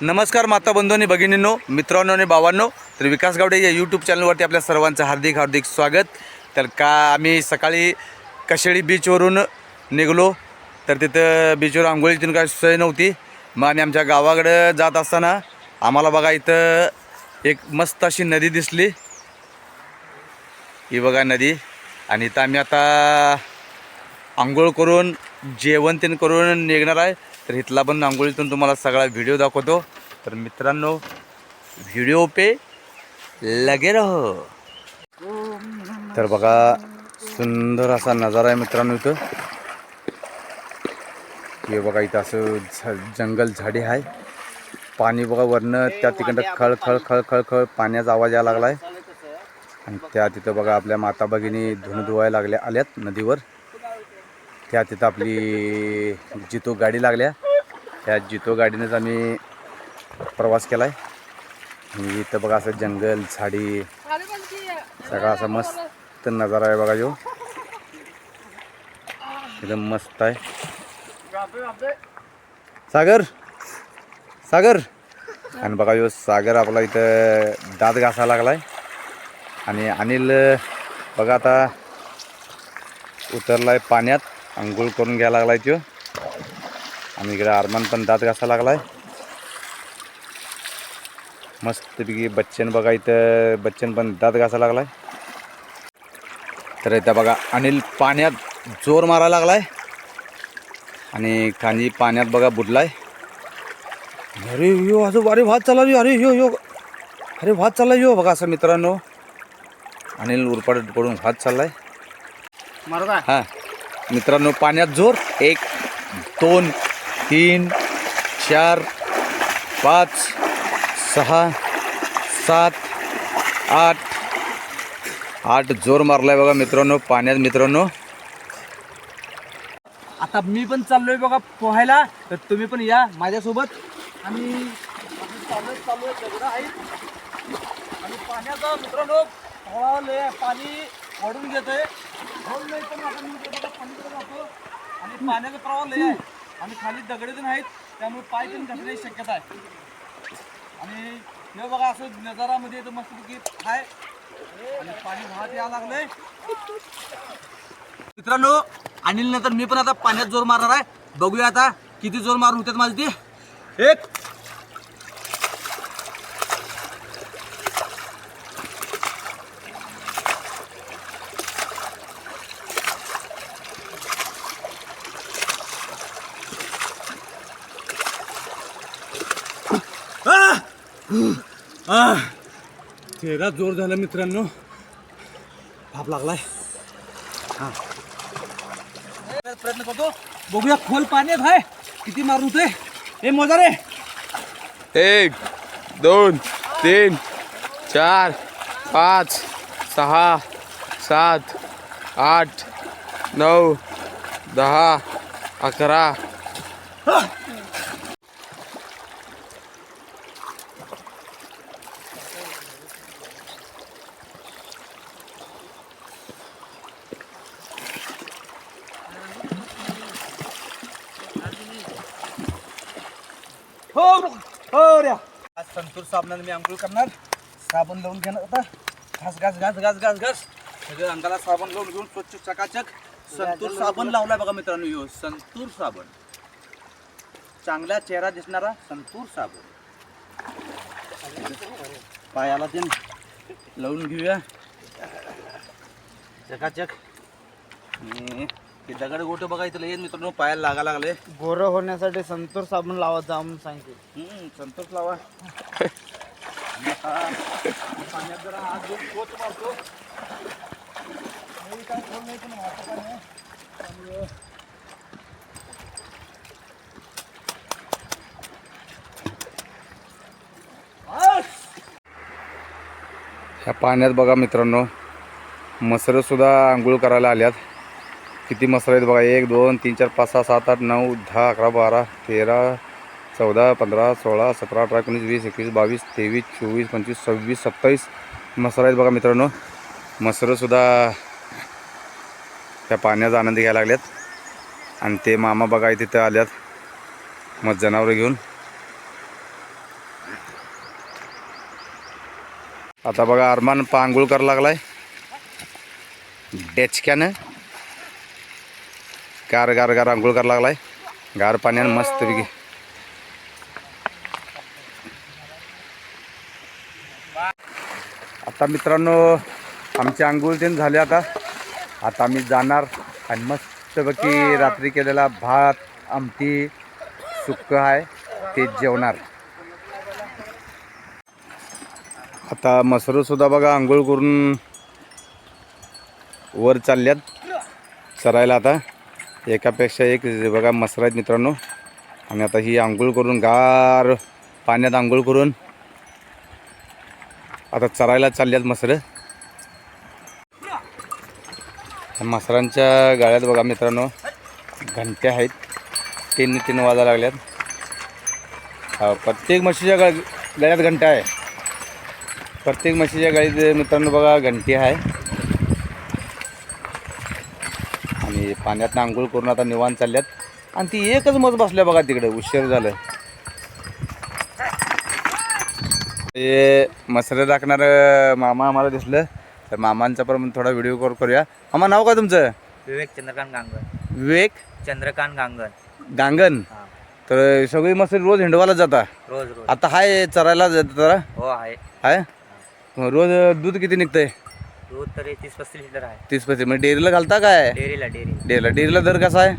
नमस्कार माता बंधूंनी भगिनींनो मित्रांनो आणि भावांनो. तर विकास गावडे या यूट्यूब चॅनलवरती आपल्या सर्वांचं हार्दिक हार्दिक स्वागत. तर का आम्ही सकाळी कशेळी बीचवरून निघलो तर तिथं बीचवर आंघोळीतून काय सोय नव्हती. मग आम्ही आमच्या गावाकडं जात असताना आम्हाला बघा इथं एक मस्त अशी नदी दिसली. ही बघा नदी. आणि इथं आम्ही आता आंघोळ करून जेवण तेन करून निघणार आहे. तर इथला पण आंघोळीतून तुम्हाला सगळा व्हिडिओ दाखवतो. तर मित्रांनो व्हिडिओ पे लगे रहो. तर बघा सुंदर असा नजारा आहे मित्रांनो इथं. हे बघा इथं असं झ जंगल झाडी आहे. पाणी बघा वरनं त्या तिकडं खळ खळ खळ खळ खळ पाण्याचा आवाज यायला लागला आहे आणि त्या तिथं बघा आपल्या माता भगिनी धुणं धुवायला लागल्या आल्यात नदीवर. त्या तिथं आपली जितो गाडी लागल्या. त्या जितो गाडीनेच आम्ही प्रवास केला आहे म्हणजे इथं बघा असं जंगल झाडी सगळा असा मस्त नजारा आहे बघा जो एकदम मस्त आहे. सागर सागर. आणि बघा जो सागर आपला इथं दात घासायला लागलाय. आणि अनिल बघा आता उतरलाय पाण्यात. आंघोळ करून घ्यायला लागलाय तो आणि इकडे अरमान पण दात घासायला लागलाय. मस्तपैकी बच्चन बघा इथं बच्चन पण दात घासायला लागलाय. तर इथं बघा अनिल पाण्यात जोर मारायला लागलाय. आणि खाली पाण्यात बघा बुडलाय. अरे यो असं अरे भात चालला यो अरे यो यो. अरे भात चालला यो बघा असं मित्रांनो. अनिल उरपाट पडून भात चाललाय. हां. मित्रांनो पाण्यात जोर. एक दोन तीन चार पाच सहा सात आठ. आठ जोर मारलाय बघा मित्रांनो पाण्यात मित्रांनो. आता मी पण चाललोय बघा पोहायला. तर तुम्ही पण या माझ्यासोबत. आणि आणि पाण्याचा मित्रांनो पाणी वाढून घेतोय. ढोल नाही पण आता मी बघा जातो. आणि पाण्याचा प्रवाह लय आहे. आणि खाली दगडे पण आहेत. त्यामुळे पाय पण घसण्याची शक्यता आहे. आणि हे बघा असं नजारामध्ये तर मस्तपैकी आहे आणि पाणी वाहत यायला लागलंय. मित्रांनो अनिल नंतर मी पण आता पाण्यात जोर मारणार आहे. बघूया आता किती जोर मारून होतात माझी ती. एक तेरा जोर झाला मित्रांनो. भाप लागलाय. हा. प्रयत्न करतो. बघूया खोल पाण्यात आहे किती मारून होते हे मोजा रे एक दोन तीन चार पाच सहा सात आठ नऊ दहा अकरा. हो हो रे. आज संतूर साबणाने मी आंघोळ करणार. साबण लावून घेणार आता. घास घास घास घास घास घास. सगळं अंगाला साबण लावून घेऊन स्वच्छ चकाचक संतूर साबण लावलाय बघा मित्रांनो. यो संतूर साबण. चांगला चेहरा दिसणारा संतूर साबण. पायाला ते लावून घेऊया. चकाचक. ते दगड गोट बघा इथं येत मित्रांनो पायाला लागा लागले. गोरं होण्यासाठी संतूर साबण लावत जा म्हणून सांगितले. हम्म, संतोष लावा. आणि आता पाण्यात जरा हात घेऊन पोच मारतो. नाही काय खोल नाही पण वाटत आहे त्यामुळं. बस! ह्या पाण्यात बघा मित्रांनो मसरंसुद्धा आंघोळ करायला आल्यात. किती मसाले आहेत बघा? एक दोन तीन चार पाच सहा सात आठ नऊ दहा अकरा बारा तेरा चौदा पंधरा सोळा सतरा अठरा एकोणीस वीस एकवीस बावीस तेवीस चोवीस पंचवीस सव्वीस सत्तावीस मसरं आहेत बघा मित्रांनो. मसरंसुद्धा त्या पाण्याचा आनंद घ्यायला लागल्यात आणि ते मामा बघा तिथं आल्यात. मग जनावरं घेऊन. आता बघा अरमान पांघोळ करायला लागलाय. डेचक्यानं. गार गार गार आंघोळ करायला लागलाय. गार पाण्यानं मस्त पैकी आता मित्रांनो आमची आंघोळ ते झाले आता. आता आम्ही जाणार आणि मस्तपैकी रात्री केलेला भात आमटी सुक्क आहे ते जेवणार. आता मसरू सुद्धा बघा आंघोळ करून वर चालल्यात. चरायला आता. एकापेक्षा एक बघा मसर आहेत मित्रांनो. आणि आता ही आंघोळ करून गार पाण्यात आंघोळ करून आता चरायला चालल्यात मसरं. मसरांच्या गाळ्यात बघा मित्रांनो घंट्या आहेत. तीन तीन वाजा लागल्यात. प्रत्येक म्हशीच्या गळ गळ्यात घंटा आहे. प्रत्येक म्हशीच्या गाळीत मित्रांनो बघा घंटी आहे. आणि पाण्यात आंघोळ करून आता निवांत चालल्यात. आणि ती एकच मज बसल्या बघा तिकडे उशीर झालं ते मसरे राखणार मामा आम्हाला दिसलं. तर मामांचा पण थोडा व्हिडिओ कॉल करूया. मामा नाव काय तुमचं? विवेक चंद्रकांत गांगण. विवेक? चंद्रकांत गांगण. गांगण? हा. तर सगळी मसरी रोज हिंडवायला जाता? रोज रोज. आता हाय चरायला जात जरा? हो आहे. मग रोज दूध किती निघतंय? दूध तरी तीस पस्तीस लिटर आहे. तीस म्हणजे डेअरीला घालता काय? डेअरीला डेअरीला डेअरीला. डेअरीला दर कसा आहे?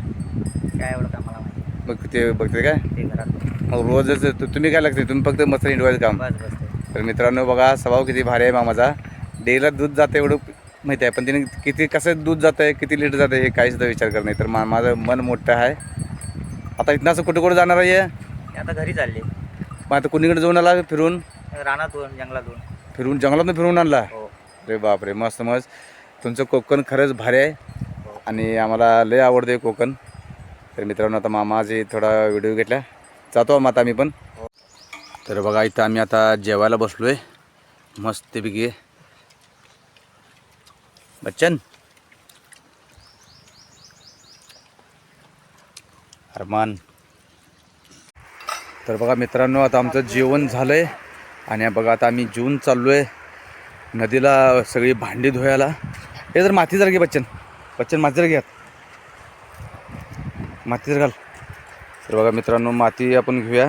काय एवढं काय मला माहिती ते बघते काय? ते घरात मग रोजच तु- तुम्ही काय लागते? तुम्ही फक्त मस्त हिंडवायचं काम. बस बस ते. तर मित्रांनो बघा स्वभाव किती भारी आहे मामाचा. डेअरीला दूध जातं एवढं माहिती आहे पण तिने किती कसं दूध जातं आहे किती लिटर जातं आहे हे काही सुद्धा विचार करत नाही. तर मा माझं मन मोठं आहे. आता इथनं असं कुठं कुठं जाणार आहे ते आता घरी चालले. मग आता कुणीकडे जाऊन आला फिरून? रानातून जंगलातून. फिरून जंगलातून फिरून आणला? हो. अरे बापरे मस्त मस्त. तुमचं कोकण खरंच भारी आहे. आणि आम्हाला लय आवडते कोकण. तर मित्रांनो आता मामाचे थोडा व्हिडिओ घेतला. जातो मग आता आम्ही पण. तर बघा इथं आम्ही आता जेवायला बसलो आहे मस्तपैकी. बच्चन. अरमान. तर बघा मित्रांनो आता आमचं जेवण झालं आहे आणि बघा आता आम्ही जून चाललो आहे नदीला सगळी भांडी धुवायला. हे जर माती जर घे बच्चन. बच्चन माती जर घ्या माती जर घाल. तर बघा मित्रांनो माती आपण घेऊया.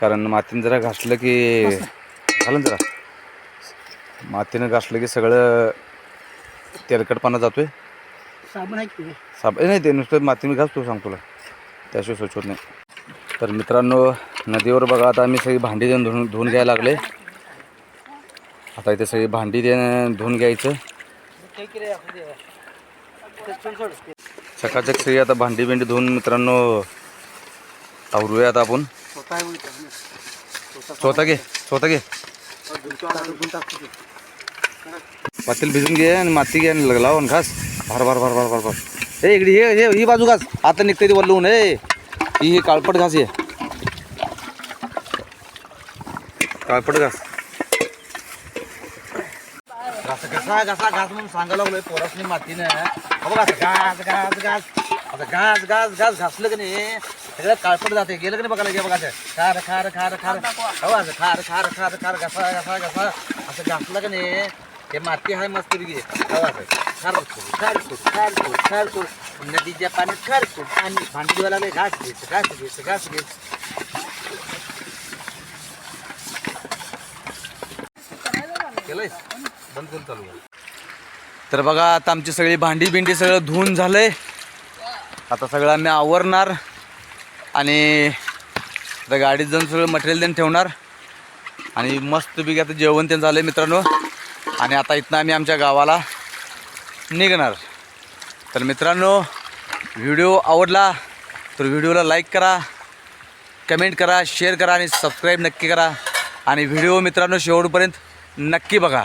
कारण मातीनं जरा घासलं की घालं ना जरा. मातीनं घासलं की सगळं तेलकटपणा जातोय. साबण आहे साब नाही ते नुसतं मातीने घास तू सांग तुला. त्याशिवाय स्वच्छ होत नाही. तर मित्रांनो नदीवर बघा आता आम्ही सगळी भांडी देऊन धुवून धुवून घ्यायला लागले. आता इथे सगळी भांडी दे धुवून घ्यायचं. सकाळच्या सगळी आता भांडी बिंडी धुवून मित्रांनो आवरूया आता आपण. स्वतः घे स्वतः घे. पातील भिजून घे आणि माती घे आणि लावून खास. घास भार भार भार भार भार भार. हे इकडे हे हे ही बाजू घास. आता निघते ती वल्लून. ए ही ही काळपट घास ये. काळपट घास. घास घासा घास म्हणून सांगायला लागलोय पोरासनी मातीनं. हो बघा असं घास घास घास. असं घास घास घास घासलं की नाही सगळं काळपट जाते गेलं की नाही बघायला बघा ते. खार खार खार खार. हो असं खार खार खार खार घासा घासा घासा. असं घासलं की नाही हे माती आहे मस्त पैकी हो असं. खार खार खार खार नदीच्या पाण्यात खार आणि भांडी लागले घास घ्यायचं घास घ्यायचं घास घ्यायचं. बंद चालू तर बघा आता आमची सगळी भांडी बिंडी सगळं धुवून झालंय. आता सगळं आम्ही आवरणार आणि आता गाडीत जाऊन सगळं मटेरियल देऊन ठेवणार. आणि मस्त बिग आता जेवण ते झालं मित्रांनो. आणि आता इथनं आम्ही आमच्या गावाला निघणार. तर मित्रांनो व्हिडिओ आवडला तर व्हिडिओला लाईक करा कमेंट करा शेअर करा आणि सबस्क्राईब नक्की करा. आणि व्हिडिओ मित्रांनो शेवटपर्यंत नक्की बघा.